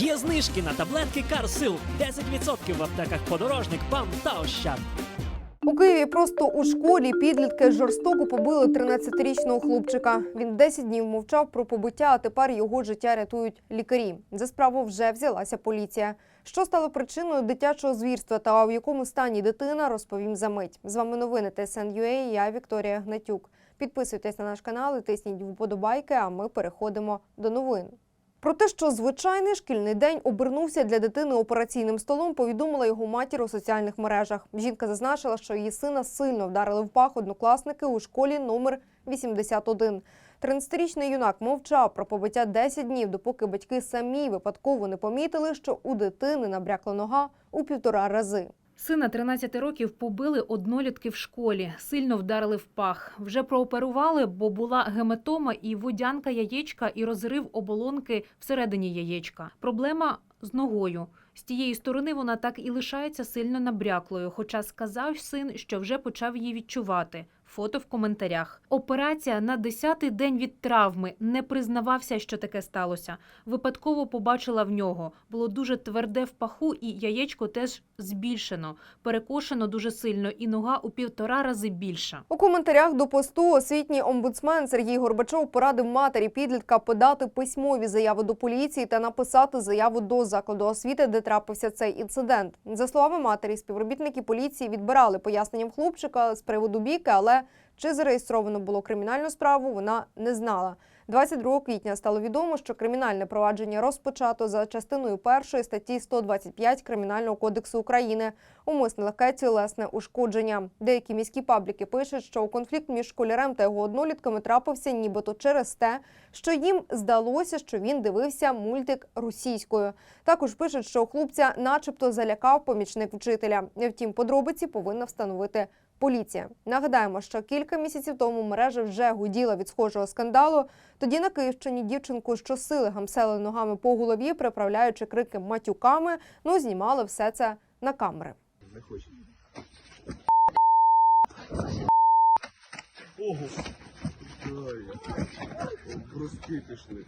Є знижки на таблетки Карсил 10% в аптеках подорожник, ПАМ та Ощад. У Києві просто у школі підлітки жорстоко побили 13-річного хлопчика. Він 10 днів мовчав про побиття, а тепер його життя рятують лікарі. За справу вже взялася поліція. Що стало причиною дитячого звірства та в якому стані дитина, розповім за мить. З вами новини ТСН.UA, я Вікторія Гнатюк. Підписуйтесь на наш канал і тисніть вподобайки, а ми переходимо до новин. Про те, що звичайний шкільний день обернувся для дитини операційним столом, повідомила його матір у соціальних мережах. Жінка зазначила, що її сина сильно вдарили в пах однокласники у школі номер 81. 13-річний юнак мовчав про побиття 10 днів, допоки батьки самі випадково не помітили, що у дитини набрякла нога у півтора рази. Сина 13 років побили однолітки в школі, сильно вдарили в пах. Вже прооперували, бо була геметома і водянка яєчка і розрив оболонки всередині яєчка. Проблема з ногою. З тієї сторони вона так і лишається сильно набряклою, хоча сказав син, що вже почав її відчувати. Фото в коментарях. Операція на 10-й день від травми не признавався, що таке сталося. Випадково побачила в нього. Було дуже тверде в паху, і яєчко теж збільшено, перекошено дуже сильно, і нога у півтора рази більша. У коментарях до посту освітній омбудсмен Сергій Горбачов порадив матері підлітка подати письмові заяви до поліції та написати заяву до закладу освіти, де трапився цей інцидент. За словами матері, співробітники поліції відбирали поясненням хлопчика з приводу бійки, але чи зареєстровано було кримінальну справу, вона не знала. 22 квітня стало відомо, що кримінальне провадження розпочато за частиною першої статті 125 Кримінального кодексу України умисне легке тілесне ушкодження. Деякі міські пабліки пишуть, що конфлікт між школярем та його однолітками трапився нібито через те, що їм здалося, що він дивився мультик російською. Також пишуть, що хлопця, начебто, залякав помічник вчителя. Втім, подробиці повинна встановити. Поліція нагадаємо, що кілька місяців тому мережа вже гуділа від схожого скандалу. Тоді на Київщині дівчинку щосили гамсели ногами по голові, приправляючи крики матюками. Ну знімали все це на камери. Не хочу. Ого! Бруски пішли.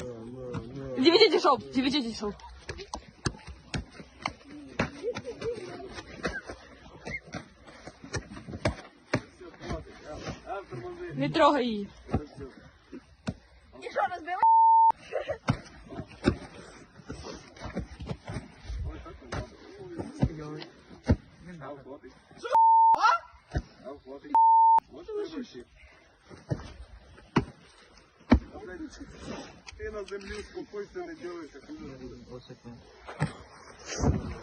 На, на, на. Дивіться шоу, дивіться шоу. Не трогай її. Ти на землі успокойся, не ділися, хуже буде.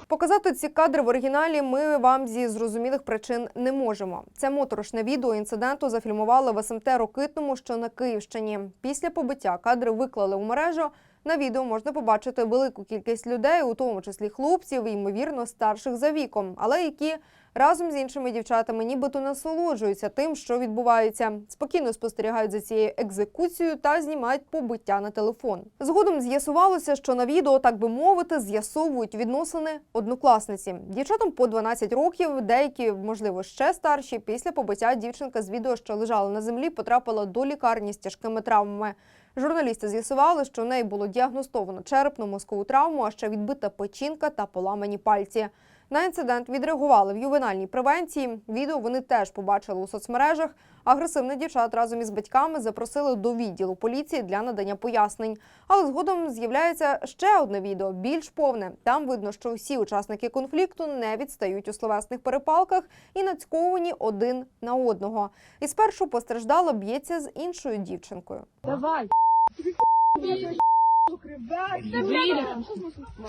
Показати ці кадри в оригіналі ми вам зі зрозумілих причин не можемо. Це моторошне відео інциденту зафільмували в СМТ Рокитному, що на Київщині. Після побиття кадри виклали у мережу. На відео можна побачити велику кількість людей, у тому числі хлопців, ймовірно, старших за віком, але які разом з іншими дівчатами нібито насолоджуються тим, що відбувається. Спокійно спостерігають за цією екзекуцією та знімають побиття на телефон. Згодом з'ясувалося, що на відео, так би мовити, з'ясовують відносини однокласниці. Дівчатам по 12 років, деякі, можливо, ще старші. Після побиття дівчинка з відео, що лежала на землі, потрапила до лікарні з тяжкими травмами. Журналісти з'ясували, що в неї було діагностовано черепну мозкову травму, а ще відбита печінка та поламані пальці. На інцидент відреагували в ювенальній превенції. Відео вони теж побачили у соцмережах. Агресивних дівчат разом із батьками запросили до відділу поліції для надання пояснень. Але згодом з'являється ще одне відео, більш повне. Там видно, що всі учасники конфлікту не відстають у словесних перепалках і нацьковані один на одного. І спершу постраждала б'ється з іншою дівчинкою. Давай.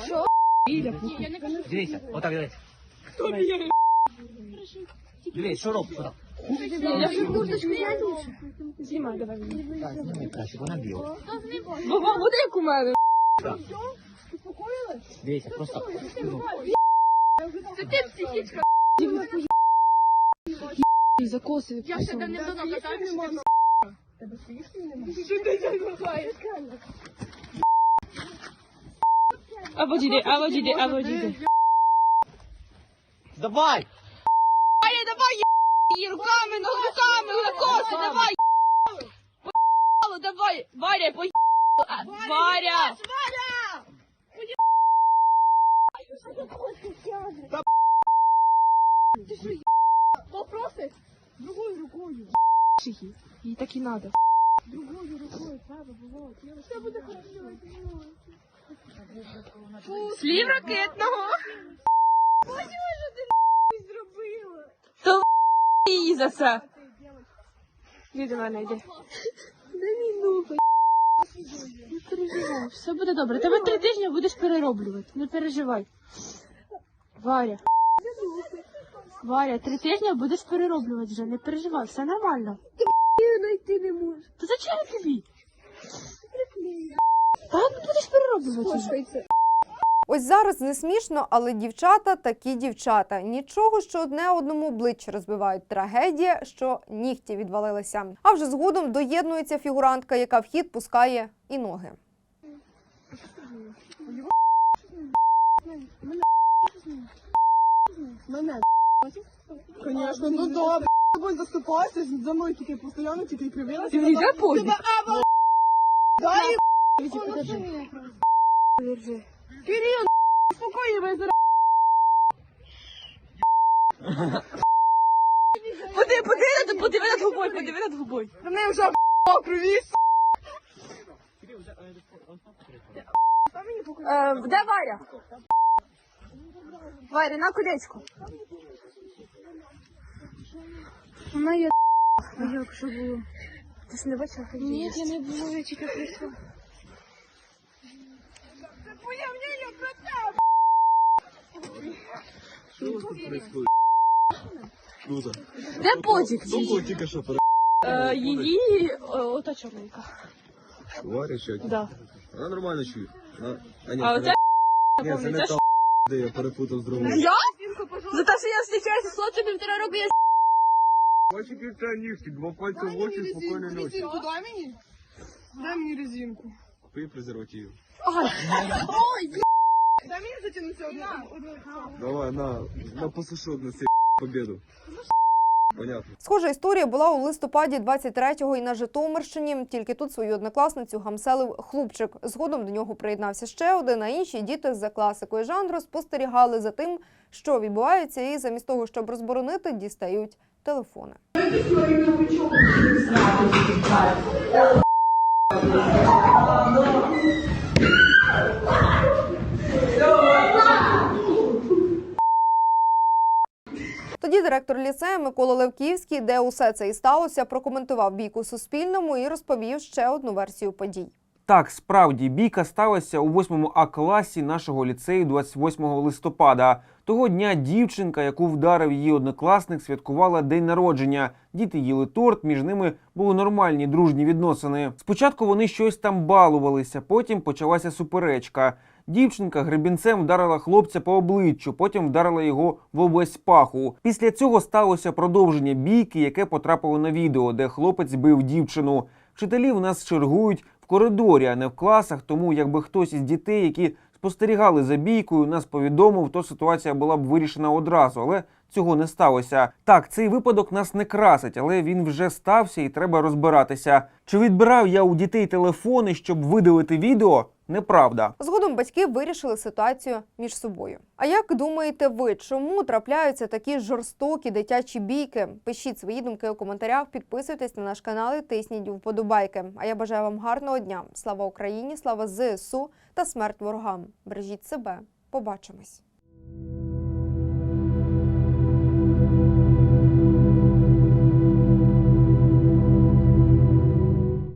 Що? Дивіться, отак дивіться. Дивіться, що робить? Що робить? Я вже курточку Знімай, давай. Так, знімай краще, вона біла. Баба, буде як у мене. Дивіться, просто. Це ти психічка. Закоси. Я ще не до написав. А діди, або діди, або діди. Давай! Ай, давай, її руками, но руками, на лакоси, давай, Поїхало, давай, Варя, по. Варя! Варя! Ти що, Попроси? Другою рукою. Її, їй так и надо. Другой рукой, рукою бывает! було. Все буде хорошо. Слів ракетного. То її за це. Іди до мене, йди. Не переживай, все буде добре. Тебе три тижні будеш перероблювати. Не переживай. Варя. Варя, три тижні будеш перероблювати вже. Не переживай, все нормально. Ти знайти не можеш. Та зачем тобі? Так будеш перероблювати. Ось зараз не смішно, але дівчата такі дівчата. Нічого, що одне одному обличчя розбивають. Трагедія, що нігті відвалилися. А вже згодом доєднується фігурантка, яка в хід пускає і ноги. Конечно, ну добре. Тобою заступайся, за мною тільки постійно, тільки кривилася. Ти йде позже. Дай Держи. Кирил, спокійно, ви зараз. Подиви, подиви, подиви над губою, подиви над губою. Мене вже крові. Е, де Варя? Варя, на колечко. Вона є як що було. Ти ж не бачила? Ні, я не було, я тільки прийшла. Що у вас тут происходит? Ну так. Де потік? Ну, тільки що пере... Е, її е, ота чорненька. Варя ще. Да. Вона нормально чує. Вона... А, ні, А це оце не- ні, це не та, де я перепутав з другою. Я? За те, що я зустрічаюся з хлопцем півтора року, я Бачу півця нігті, два пальці в очі, спокійно ночі. Резинку дай мені. Дай мені резинку. Пий презерватив. Дай мені затягнутися одну. Давай, на, на посушу на цей победу. Понятно. Схожа історія була у листопаді 23-го і на Житомирщині. Тільки тут свою однокласницю гамселив хлопчик. Згодом до нього приєднався ще один, а інші діти за класикою жанру спостерігали за тим, що відбувається, і замість того, щоб розборонити, дістають телефони. Тоді директор ліцею Микола Левківський, де усе це і сталося, прокоментував бійку Суспільному і розповів ще одну версію подій. Так, справді бійка сталася у 8 А класі нашого ліцею 28 листопада. Того дня дівчинка, яку вдарив її однокласник, святкувала день народження. Діти їли торт, між ними були нормальні дружні відносини. Спочатку вони щось там балувалися, потім почалася суперечка. Дівчинка гребінцем вдарила хлопця по обличчю, потім вдарила його в область паху. Після цього сталося продовження бійки, яке потрапило на відео, де хлопець бив дівчину. Вчителі в нас чергують в коридорі, а не в класах. Тому якби хтось із дітей, які спостерігали за бійкою, нас повідомив, то ситуація була б вирішена одразу, але цього не сталося. Так, цей випадок нас не красить, але він вже стався і треба розбиратися. Чи відбирав я у дітей телефони, щоб видалити відео? Неправда. Згодом батьки вирішили ситуацію між собою. А як думаєте ви, чому трапляються такі жорстокі дитячі бійки? Пишіть свої думки у коментарях, підписуйтесь на наш канал і тисніть вподобайки. А я бажаю вам гарного дня. Слава Україні, слава ЗСУ та смерть ворогам. Бережіть себе. Побачимось.